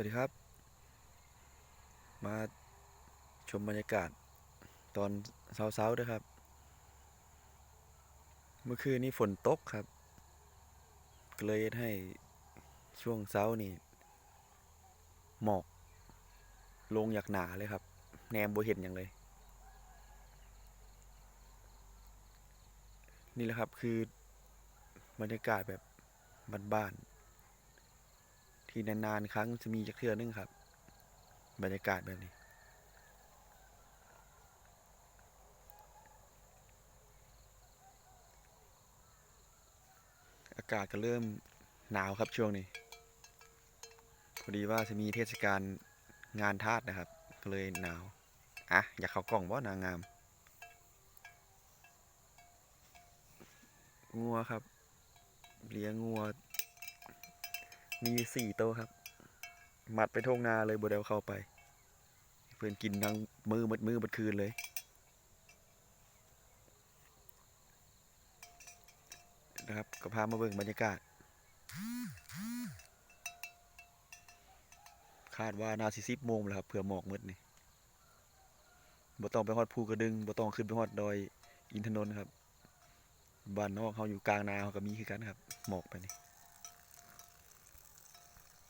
วัสดีครับ มาชมบรรยากาศตอนเช้าๆด้วยครับ เมื่อคืนนี้ฝนตกครับ เลยให้ช่วงเช้านี่ หมอก ลงอยากหนาเลยครับ แนมบ่เห็นอย่างเลย นี่แหละครับคือบรรยากาศแบบบ้านๆ ที่นานๆครั้งจะมีจักเทื่อนึงครับ บรรยากาศแบบนี้ อากาศก็เริ่มหนาวครับช่วงนี้ พอดีว่าจะมีเทศกาลงานทาสนะครับ ก็เลยหนาว อะ อยากเข้ากล่องบ่นางงาม งัวครับ เลี้ยงงัว มีสี่โตวครับ หมัดไปทงนาเลยบ่ได้เอาเข้าไป เพื่อนกินทั้งมือหมดมือหมดคืนเลยนะครับก็พามาเบิ่งบรรยากาศ คาดว่านาสิสิบโมงแล้วครับเผื่อหมอกมืดนี่บ่ต้องไปฮอดภูกระดึงบ่ต้องขึ้นไปฮอดดอยอินทนนท์ครับ บ้านนอกเขาอยู่กลางนาเขาก็มีคือกันครับ หมอกไปนี่